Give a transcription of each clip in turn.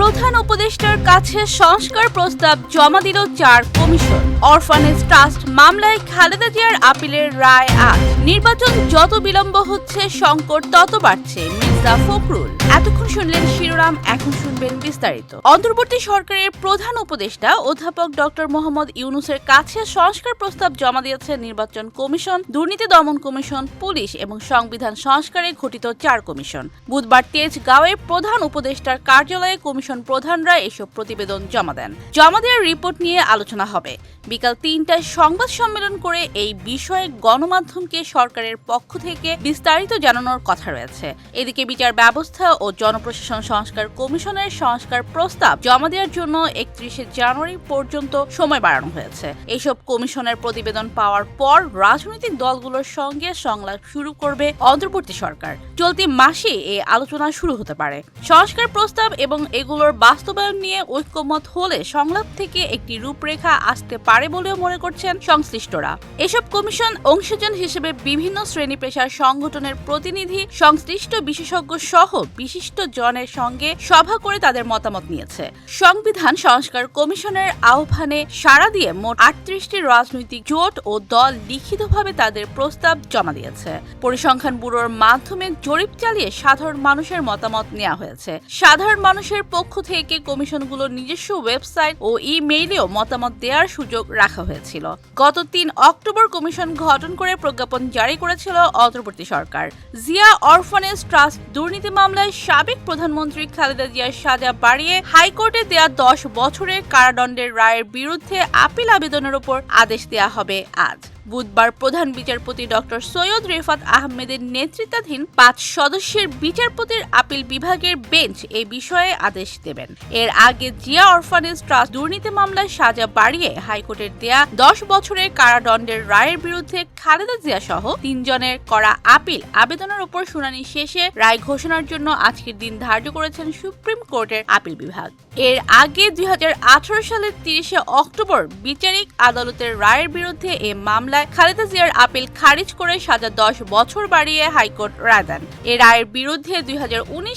প্রধান উপদেষ্টার কাছে সংস্কার প্রস্তাব জমা দিল চার কমিশন। অরফানেজ ট্রাস্ট মামলায় খালেদা জিয়ার আপিলের রায় আজ। নির্বাচন যত বিলম্ব হচ্ছে, সংকট তত বাড়ছে, মির্জা ফখরুল। এতক্ষণ শুনলেন শিরোনাম, এখন শুনবেন বিস্তারিত। অন্তর্বর্তী সরকারের প্রধান উপদেষ্টা, অধ্যাপক ডক্টর মোহাম্মদ ইউনুসের কাছে সংস্কার প্রস্তাব জমা দিয়েছে নির্বাচন কমিশন, দুর্নীতি দমন কমিশন, পুলিশ এবং সংবিধান সংস্কারে ঘটিত চার কমিশন। বুধবার তেজগাঁওয়ে প্রধান উপদেষ্টার কার্যালয়ে কমিশন প্রধানরা এসব প্রতিবেদন জমা দেন। জমা দেওয়ার রিপোর্ট নিয়ে আলোচনা হবে। বিকাল তিনটায় সংবাদ সম্মেলন করে এই বিষয়ে গণমাধ্যমকে সরকারের পক্ষ থেকে বিস্তারিত জানানোর কথা রয়েছে। এদিকে বিচার ব্যবস্থা ও জনপ্রশাসন সংস্কার কমিশনের সংস্কার প্রস্তাব জমা দেওয়ার জন্য একত্রিশে জানুয়ারি পর্যন্ত সময় বাড়ানো হয়েছে। এসব কমিশনের প্রতিবেদন পাওয়ার পর রাজনৈতিক দলগুলোর সঙ্গে সংলাপ শুরু করবে অন্তর্বর্তী সরকার। চলতি মাসে এ আলোচনা শুরু হতে পারে। সংস্কার প্রস্তাব এবং এগুলোর বাস্তবায়ন নিয়ে ঐক্যমত হলে সংলাপ থেকে একটি রূপরেখা আসতে পারে বলেও মনে করছেন সংশ্লিষ্টরা। এসব কমিশন অংশজন হিসেবে বিভিন্ন শ্রেণি পেশার সংগঠনের প্রতিনিধি, সংশ্লিষ্ট বিশেষজ্ঞ সহ বিশিষ্ট জনের সঙ্গে সভা করে তাদের মতামত নিয়েছে। সংবিধান সংস্কার কমিশনের আহ্বানে সাড়া দিয়ে মোট আটত্রিশটি রাজনৈতিক জোট ও দল লিখিতভাবে তাদের প্রস্তাব জমা দিয়েছে। পরিসংখ্যান ব্যুরোর মাধ্যমে জরিপ চালিয়ে সাধারণ মানুষের মতামত নেওয়া হয়েছে। সাধারণ মানুষের পক্ষ থেকে কমিশনগুলোর নিজস্ব ওয়েবসাইট ও ইমেইলেও মতামত দেওয়ার সুযোগ রাখা হয়েছিল। গত তিন অক্টোবর কমিশন গঠন করে প্রজ্ঞাপন জারি করেছিল অন্তর্বর্তী সরকার। জিয়া অরফানেজ ট্রাস্ট দুর্নীতি মামলায় সাবেক প্রধানমন্ত্রী খালেদা জিয়ার সাজা বাড়িয়ে হাইকোর্টে দেয়া দশ বছরের কারাদণ্ডের রায়ের বিরুদ্ধে আপিল আবেদনের উপর আদেশ দেয়া হবে আজ। বুধবার প্রধান বিচারপতি ডক্টর সৈয়দ রেফাত আহমেদের নেতৃত্বাধীন পাঁচ সদস্যের বিচারপতির আপিল বিভাগের বেঞ্চ এই বিষয়ে আদেশ দেবেন। এর আগে জিয়া অরফানেজ ট্রাস্ট দুর্নীতি মামলায় সাজা বাড়িয়ে হাইকোর্টের দেয়া দশ বছরের কারাদণ্ডের রায়ের বিরুদ্ধে খালেদা জিয়া সহ তিনজনের করা আপিল আবেদনের উপর শুনানি শেষে রায় ঘোষণার জন্য আজকের দিন ধার্য করেছেন সুপ্রিম কোর্টের আপিল বিভাগ। এর আগে দুই হাজার আঠারো সালের তিরিশে অক্টোবর বিচারিক আদালতের রায়ের বিরুদ্ধে এ মামলায় খালেদা জিয়ার আপিল খারিজ করে সাজা দশ বছর বাড়িয়ে হাইকোর্ট রায় দেন। এ রায়ের বিরুদ্ধে দুই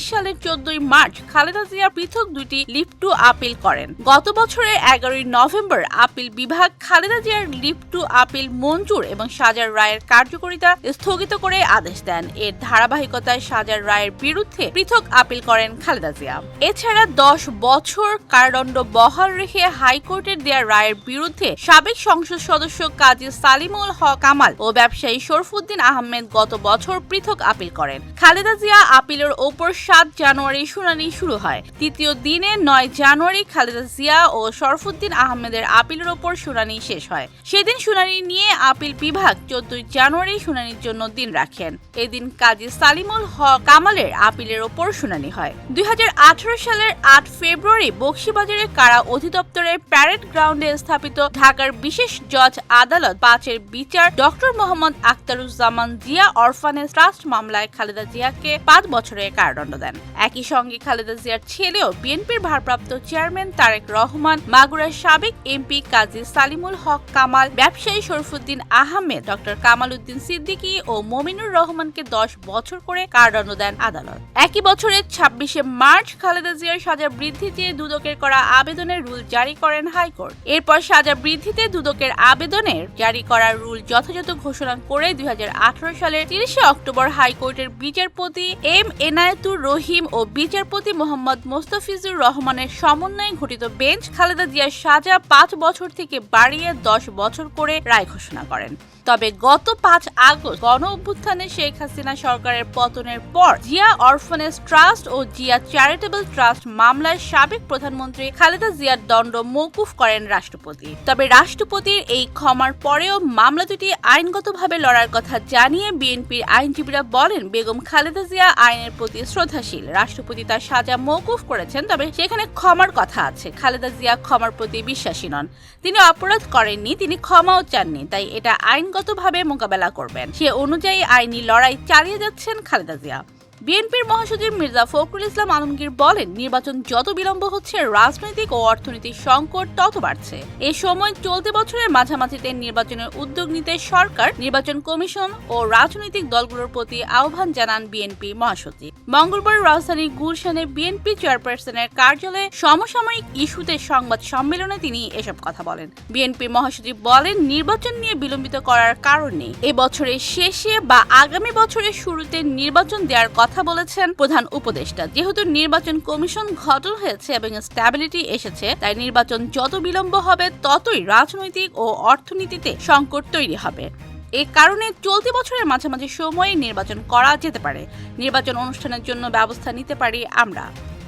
সালের চোদ্দই মার্চ খালেদা জিয়া পৃথক দুটি লিভ টু আপিল করেন। গত বছরের এগারোই নভেম্বর আপিল বিভাগ খালেদা জিয়ার লিভ টু আপিল মঞ্জুর এবং সাজার রায়ের কার্যকারিতা স্থগিত করে আদেশ দেন। এর ধারাবাহিকতায় সাজার রায়ের বিরুদ্ধে পৃথক আপিল করেন খালেদা জিয়া। এছাড়া দশ বছর কারাদণ্ড বহাল রেখে হাইকোর্টের দেয়া রায়ের বিরুদ্ধে সাবেক সংসদ সদস্য কাজী সালিমুল হক কামাল ও ব্যবসায়ী শরফুদ্দিন আহমেদ গত বছর পৃথক আপিল করেন। খালেদা জিয়া আপিলের ওপর সাত জানুয়ারি শুনানি শুরু হয়। তৃতীয় দিনে নয় জানুয়ারি খালেদা জিয়া ও শরফুদ্দিন আহমেদের আপিলের ওপর শুনানি শেষ হয়। সেদিন শুনানি নিয়ে আপিল বিভাগ চোদ্দই জানুয়ারি শুনানির জন্য দিন রাখেন। এদিন কাজী সালিমুল হক কামালের আপিলের ওপর শুনানি হয়। দুই হাজার আঠারো সালের আট ফেব্রুয়ারি বক্সিবাজারের কারা অধিদপ্তরের প্যারেড গ্রাউন্ডে স্থাপিত ঢাকার বিশেষ জজ আদালত পাঁচের বিচার doctor Mohammad Akhtaruzzaman Zia orphanage trust মামলায় খালেদা জিয়াকে পাঁচ বছরের কারাদণ্ড দেন। একই সঙ্গে খালেদা জিয়ার ছেলেও বিএনপির ভারপ্রাপ্ত চেয়ারম্যান তারেক রহমান, মাগুরার সাবেক এমপি কাজী সালিমুল হক কামাল, ব্যবসায়ী শরফুদ্দিন আহমেদ, ডক্টর কামাল উদ্দিন সিদ্দিকী ও মমিনুর রহমানকে দশ বছর করে কারাদণ্ড দেন আদালত। একই বছরের ছাব্বিশে মার্চ খালেদা জিয়ার সাজা বৃদ্ধি চেয়ে দুদকের করা আবেদনের রুল জারি করেন হাইকোর্ট। এরপর সাজা বৃদ্ধিতে দুদকের আবেদনের জারি করার রুল যথাযথ ঘোষণা করে দুই হাজার আঠারো সালের তিরিশে অক্টোবর হাইকোর্টের বিচারপতি এম এনায়েতুর রহিম ও বিচারপতি মোহাম্মদ মোস্তাফিজুর রহমানের সমন্বয়ে ঘটিত বেঞ্চ খালেদা জিয়ার সাজা পাঁচ বছর থেকে বাড়িয়ে দশ বছর করে রায় ঘোষণা করেন। তবে গত পাঁচ আগস্ট গণ অভ্যুত্থানে শেখ হাসিনা সরকারের পতনের পর জিয়া অরফানেজ ট্রাস্ট ও জিয়া চ্যারিটেবল ট্রাস্ট মামলায় সাবেক প্রধানমন্ত্রী খালেদা জিয়ার দণ্ড মৌকুফ করেন রাষ্ট্রপতি। তবে রাষ্ট্রপতির এই ক্ষমার পরেও মামলা দুটি আইনগতভাবে লড়ার কথা জানিয়ে বিএনপির আইনজীবীরা বলেন, বেগম খালেদা জিয়া আইনের প্রতি শ্রদ্ধাশীল। রাষ্ট্রপতি তার সাজা মৌকুফ করেছেন, তবে সেখানে ক্ষমার কথা আছে। খালেদা জিয়া ক্ষমার প্রতি বিশ্বাসী নন। তিনি অপরাধ করেননি, তিনি ক্ষমাও চাননি, তাই এটা আইনগতভাবে মোকাবেলা করবেন। সে অনুযায়ী আইনি লড়াই চালিয়ে যাচ্ছেন খালেদা জিয়া। বিএনপির মহাসচিব মির্জা ফখরুল ইসলাম আলমগীর বলেন, নির্বাচন যত বিলম্ব হচ্ছে, রাজনৈতিক ও অর্থনৈতিক সংকট তত বাড়ছে। এ সময় চলতি বছরের মাঝামাঝিতে নির্বাচনের উদ্যোগ নিতে সরকার, নির্বাচন কমিশন ও রাজনৈতিক দলগুলোর প্রতি আহ্বান জানান বিএনপি মহাসচিব। মঙ্গলবার রাজধানী গুলশানে বিএনপি চেয়ারপারসনের কার্যালয়ে সমসাময়িক ইস্যুতে সংবাদ সম্মেলনে তিনি এসব কথা বলেন। বিএনপি মহাসচিব বলেন, নির্বাচন নিয়ে বিলম্বিত করার কারণ নেই। এ বছরের শেষে বা আগামী বছরের শুরুতে নির্বাচন দেওয়ার কথা বলেছেন প্রধান উপদেষ্টা। যেহেতু নির্বাচন কমিশন গঠন হয়েছে এবং স্ট্যাবিলিটি এসেছে, তাই নির্বাচন যত বিলম্ব হবে, ততই রাজনৈতিক ও অর্থনীতিতে সংকট তৈরি হবে। এ কারণে চলতি বছরের মাঝামাঝি সময়ে নির্বাচন করা যেতে পারে। নির্বাচন অনুষ্ঠানের জন্য ব্যবস্থা নিতে পারি আমরা।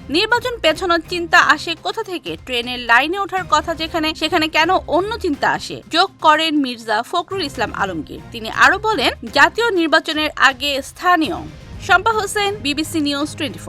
নির্বাচন পেছানোর চিন্তা আসে কোথা থেকে? ট্রেনের লাইনে ওঠার কথা যেখানে, সেখানে কেন অন্য চিন্তা আসে? যোগ করেন মির্জা ফখরুল ইসলাম আলমগীর। তিনি আরও বলেন, জাতীয় নির্বাচনের আগে স্থানীয় Shampa Hossain BBC news twenty